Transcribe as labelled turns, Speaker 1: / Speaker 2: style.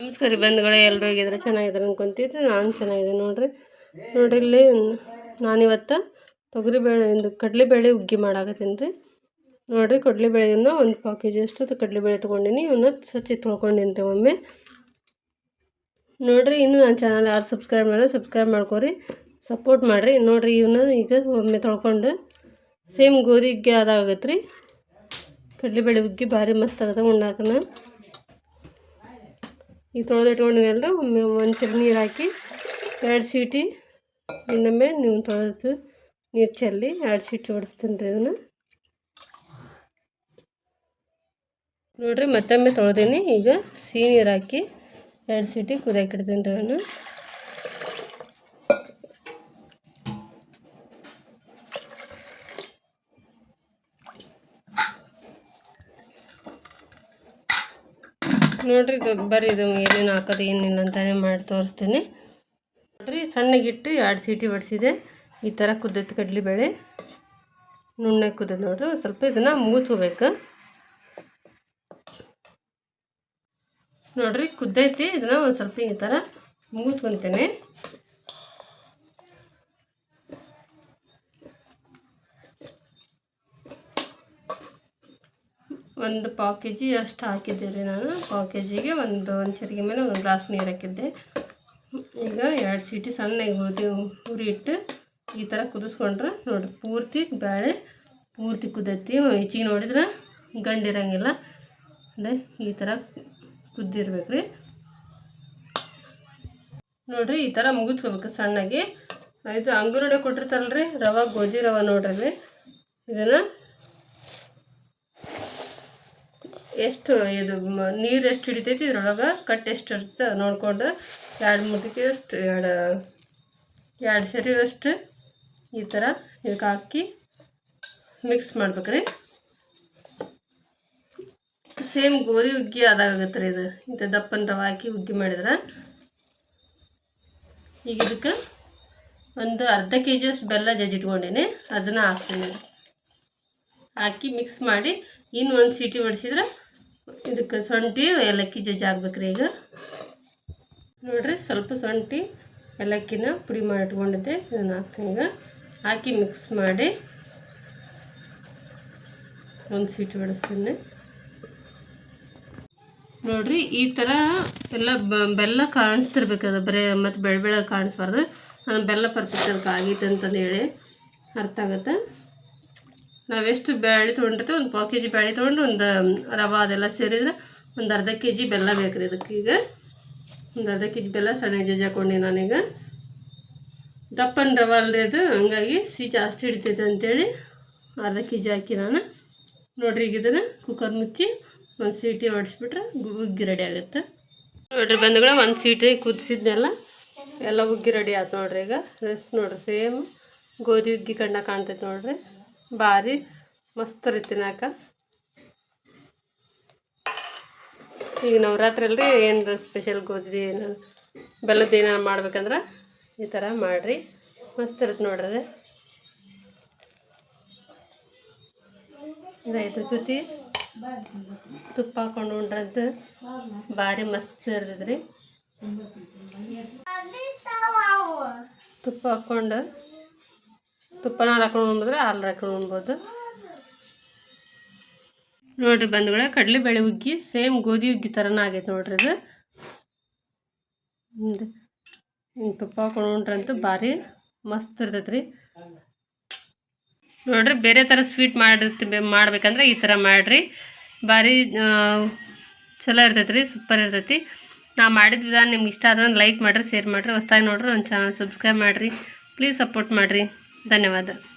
Speaker 1: ನಮಸ್ಕಾರ ಬಂಧುಗಳೇ ಎಲ್ಲರೂ ಹೋಗಿದ್ರೆ ಚೆನ್ನಾಗಿದ್ದಾರೆ ಅನ್ಕೊಂತಿದ್ರು, ನಾನು ಚೆನ್ನಾಗಿದೆ ನೋಡ್ರಿ. ನೋಡ್ರಿ ಇಲ್ಲಿ ನಾನಿವತ್ತು ತೊಗರಿಬೇಳೆ ಒಂದು ಕಡಲೆಬೇಳೆ ಹುಗ್ಗಿ ಮಾಡಾಕತ್ತೀನಿ ರೀ. ನೋಡಿರಿ ಕಡಲೆಬೇಳೆಯನ್ನು ಒಂದು ಪಾವು ಕೆ ಜಿ ಅಷ್ಟು ಕಡಲೆಬೇಳೆ ತೊಗೊಂಡಿನಿ ಇವನ್ನ ಸ್ವಚ್ಛ ತೊಳ್ಕೊಂಡಿನಿ ರೀ ಒಮ್ಮೆ. ನೋಡಿರಿ, ಇನ್ನು ನನ್ನ ಚಾನಲ್ ಯಾರು ಸಬ್ಸ್ಕ್ರೈಬ್ ಮಾಡಿ ಸಬ್ಸ್ಕ್ರೈಬ್ ಮಾಡ್ಕೊರಿ ಸಪೋರ್ಟ್ ಮಾಡಿರಿ. ನೋಡಿರಿ ಇವನ್ನ ಈಗ ಒಮ್ಮೆ ತೊಳ್ಕೊಂಡು ಸೇಮ್ ಗೋಧಿ ಹುಗ್ಗಿ ಆದಾಗತ್ತೆ ರೀ ಕಡಲೆಬೇಳೆ ಹುಗ್ಗಿ ಭಾರಿ ಮಸ್ತ್ ಆಗತ್ತೆ ಉಣ್ಣಾಕನ. ಈಗ ತೊಳೆದು ಇಟ್ಕೊಂಡಿನಲ್ರಿ ಒಮ್ಮೆ ಒಂದು ನೀರು ಹಾಕಿ ಎರಡು ಸೀಟಿ ಇನ್ನೊಮ್ಮೆ ನೀವು ತೊಳೆದು ನೀರು ಚೆಲ್ಲಿ ಎರಡು ಸೀಟಿ ಹೊಡಿಸ್ತೀನಿ ರೀ ಇದನ್ನು. ನೋಡಿರಿ ಮತ್ತೊಮ್ಮೆ ತೊಳೆದೀನಿ. ಈಗ ಸಿಹಿ ನೀರು ಹಾಕಿ ಎರಡು ಸೀಟಿ ಕುದಿಯಾಕಿಡ್ತೀನಿ ರೀ ಅವನು ನೋಡಿರಿ ಬರ್ರಿ ಇದು ಏನೇನು ಹಾಕೋದು, ಏನಿಲ್ಲ ಅಂತಾನೆ ಮಾಡಿ ತೋರಿಸ್ತೀನಿ. ನೋಡ್ರಿ, ಸಣ್ಣಗಿಟ್ಟು ಎರಡು ಸೀಟಿ ಬಡಿಸಿದೆ ಈ ಥರ ಕುದ್ದೈತೆ ಕಡಲೆಬೇಳೆ. ನುಣ್ಣಗೆ ಕುದ್ದ ನೋಡಿರಿ ಸ್ವಲ್ಪ ಇದನ್ನು ಮುಗಿಸ್ಕೋಬೇಕು ನೋಡ್ರಿ, ಕುದ್ದೈತಿ, ಇದನ್ನು ಒಂದು ಸ್ವಲ್ಪ ಈ ಥರ ಮುಗಿಸ್ಕೊತೇನೆ ಒಂದು ಪಾವು ಕೆ ಜಿ ಅಷ್ಟು ಹಾಕಿದ್ದೆ ರೀ ನಾನು. ಪಾವು ಕೆ ಜಿಗೆ ಒಂದು ಒಂದು ಚರಿಗೆ ಮೇಲೆ ಒಂದು ಗ್ಲಾಸ್ ನೀರು ಹಾಕಿದ್ದೆ. ಈಗ ಎರಡು ಸೀಟಿ ಸಣ್ಣಗೆ ಹೋದೆ ಉರಿ ಇಟ್ಟು ಈ ಥರ ಕುದಿಸ್ಕೊಂಡ್ರೆ ನೋಡಿ, ಪೂರ್ತಿ ಬೇಳೆ ಪೂರ್ತಿ ಕುದೈತಿ. ಈಚಿಗೆ ನೋಡಿದ್ರೆ ಗಂಡಿರಂಗಿಲ್ಲ. ಅಂದರೆ ಈ ಥರ ಕುದ್ದಿರ್ಬೇಕು ರೀ ನೋಡಿರಿ, ಈ ಥರ ಮುಗಿಸ್ಕೋಬೇಕು ಸಣ್ಣಗೆ. ಇದು ಅಂಗನೋಡೆ ಕೊಟ್ಟಿರ್ತಾರಲ್ರಿ, ರವೆ ಗೋಧಿ ರವೆ ನೋಡ್ರಿ. ಇದನ್ನು ಎಷ್ಟು ಇದು ನೀರು ಎಷ್ಟು ಹಿಡಿತೈತಿ ಇದ್ರೊಳಗೆ ಕಟ್ ಎಷ್ಟು ಇರುತ್ತೆ ನೋಡ್ಕೊಂಡು ಎರಡು ಮುಟ್ಟಿಗೆ ಅಷ್ಟು, ಎರಡು ಎರಡು ಸರಿ ಅಷ್ಟು ಈ ಥರ ಇದಕ್ಕೆ ಹಾಕಿ ಮಿಕ್ಸ್ ಮಾಡ್ಬೇಕ್ರಿ. ಸೇಮ್ ಗೋಧಿ ಹುಗ್ಗಿ ಆದಾಗತ್ತೆ ರೀ ಇದು. ಇಂಥ ದಪ್ಪನ ರವೆ ಹಾಕಿ ಹುಗ್ಗಿ ಮಾಡಿದ್ರೆ. ಈಗ ಇದಕ್ಕೆ ಒಂದು ಅರ್ಧ ಕೆ ಜಿಯಷ್ಟು ಬೆಲ್ಲ ಜಜ್ಜಿಟ್ಕೊಂಡೇನೆ ಅದನ್ನು ಹಾಕ್ತೀನಿ. ಹಾಕಿ ಮಿಕ್ಸ್ ಮಾಡಿ ಇನ್ನು ಒಂದು ಸೀಟಿ ಹೊಡಿಸಿದ್ರೆ ಇದಕ್ಕೆ ಶುಂಠಿ, ಏಲಕ್ಕಿ ಜಜ್ಜಿ ಆಗ್ಬೇಕ್ರಿ ಈಗ. ನೋಡಿರಿ, ಸ್ವಲ್ಪ ಶುಂಠಿ, ಏಲಕ್ಕಿನ ಪುಡಿ ಮಾಡಿ ಇಟ್ಕೊಂಡಿದ್ದೆ. ಇದನ್ನು ಹಾಕ್ತೀನಿ ಈಗ. ಹಾಕಿ ಮಿಕ್ಸ್ ಮಾಡಿ ಒಂದು ಸೀಟ್ ಬಿಡಿಸ್ತೀನಿ. ನೋಡಿರಿ, ಈ ಥರ ಎಲ್ಲ ಬೆಲ್ಲ ಕಾಣಿಸ್ತಿರ್ಬೇಕದು. ಬರೀ ಮತ್ತು ಬೆಳೆ ಕಾಣಿಸ್ಬಾರ್ದು. ನಾನು ಬೆಲ್ಲ ಪರ್ಫೆಕ್ಟ್ ಅದಕ್ಕೆ ಆಗೈತೆ ಅಂತಂದು ಹೇಳಿ ಅರ್ಥ ಆಗುತ್ತೆ. ನಾವೆಷ್ಟು ಬ್ಯಾಳಿ ತೊಗೊಂಡಿರ್ತೀವಿ, ಒಂದು ಪಾವು ಕೆ ಜಿ ಬ್ಯಾಳಿ ತೊಗೊಂಡು ಒಂದು ರವೆ ಅದೆಲ್ಲ ಸೇರಿದ್ರೆ ಒಂದು ಅರ್ಧ ಕೆ ಜಿ ಬೆಲ್ಲ ಬೇಕು ರೀ ಇದಕ್ಕೆ ಈಗ. ಒಂದು ಅರ್ಧ ಕೆ ಜಿ ಬೆಲ್ಲ ಸಣ್ಣ ಜಜ್ಜಿ ಹಾಕೊಂಡೆ ನಾನೀಗ. ದಪ್ಪನ ರವೆ ಅಲ್ಲರಿ ಅದು, ಹಂಗಾಗಿ ಸಿಹಿ ಜಾಸ್ತಿ ಹಿಡಿತೈತೆ ಅಂತೇಳಿ ಅರ್ಧ ಕೆ ಜಿ ಹಾಕಿ ನಾನು. ನೋಡ್ರಿ ಈಗ ಇದನ್ನು ಕುಕ್ಕರ್ ಮುಚ್ಚಿ ಒಂದು ಸೀಟಿ ಹೊಡಿಸ್ಬಿಟ್ರೆ ಉಗ್ಗಿ ರೆಡಿ ಆಗುತ್ತೆ. ನೋಡ್ರಿ ಬಂದುಗಳ ಒಂದು ಸೀಟಿ ಕುದಿಸಿದ್ನೆಲ್ಲ, ಎಲ್ಲ ಉಗ್ಗಿ ರೆಡಿ ಆಯ್ತು ನೋಡ್ರಿ ಈಗ. ನೋಡ್ರಿ ಸೇಮ್ ಗೋಧಿ ಉಗ್ಗಿ ಕಣ್ಣ ಕಾಣ್ತೈತೆ ನೋಡ್ರಿ. ಭಾರಿ ಮಸ್ತ್ ರೀ ತಿನ್ನಾಕ. ಈಗ ನವರಾತ್ರಿ ಅಲ್ರಿ, ಏನಾರ ಸ್ಪೆಷಲ್ ಗೋಧಿ ಏನು, ಬೆಲ್ಲದ ಏನಾರು ಮಾಡ್ಬೇಕಂದ್ರೆ ಈ ಥರ ಮಾಡಿರಿ. ಮಸ್ತ್ ಇರುತ್ತೆ ನೋಡ್ರಿ ಇದ್ರ ಜೊತೆ ತುಪ್ಪ ಹಾಕೊಂಡು ಉಂಡ್ರದ್ದು. ಭಾರಿ ಮಸ್ತ್ ಇರ್ತದ್ರಿ. ತುಪ್ಪ ಹಾಕ್ಕೊಂಡು ತುಪ್ಪನ ಹಾಕೊಂಡು ಉಣ್ಬಿದ್ರೆ? ಹಾಲು ಹಾಕೊಂಡು ಉಣ್ಬೋದು. ನೋಡಿರಿ ಕಡಲೆ ಕಡಲೆಬೇಳೆ ಉಗ್ಗಿ ಸೇಮ್ ಗೋಧಿ ಉಗ್ಗಿ ಥರನೇ ಆಗೈತೆ ನೋಡ್ರಿ ಅದು ಹಿಂಗೆ ತುಪ್ಪ ಹಾಕೊಂಡು ಉಂಡ್ರಂತೂ ಭಾರಿ ಮಸ್ತ್ ಇರ್ತೈತೆ ರೀ ನೋಡಿರಿ ಬೇರೆ ಥರ ಸ್ವೀಟ್ ಮಾಡಿರ್ತಿ ಮಾಡ್ಬೇಕಂದ್ರೆ ಈ ಥರ ಮಾಡಿರಿ. ಭಾರಿ ಚಲೋ ಇರ್ತೈತೆ ರೀ ಸೂಪರ್ ಇರ್ತೈತಿ. ನಾ ಮಾಡಿದ ವಿಧಾನ ನಿಮ್ಗೆ ಇಷ್ಟ ಆದ್ರೆ ಲೈಕ್ ಮಾಡಿರಿ, ಶೇರ್ ಮಾಡಿರಿ. ಹೊಸ್ದಾಗಿ ನೋಡ್ರಿ ನನ್ನ ಚಾನಲ್ ಸಬ್ಸ್ಕ್ರೈಬ್ ಮಾಡಿರಿ. ಪ್ಲೀಸ್ ಸಪೋರ್ಟ್ ಮಾಡಿರಿ. ధన్యవాదాలు.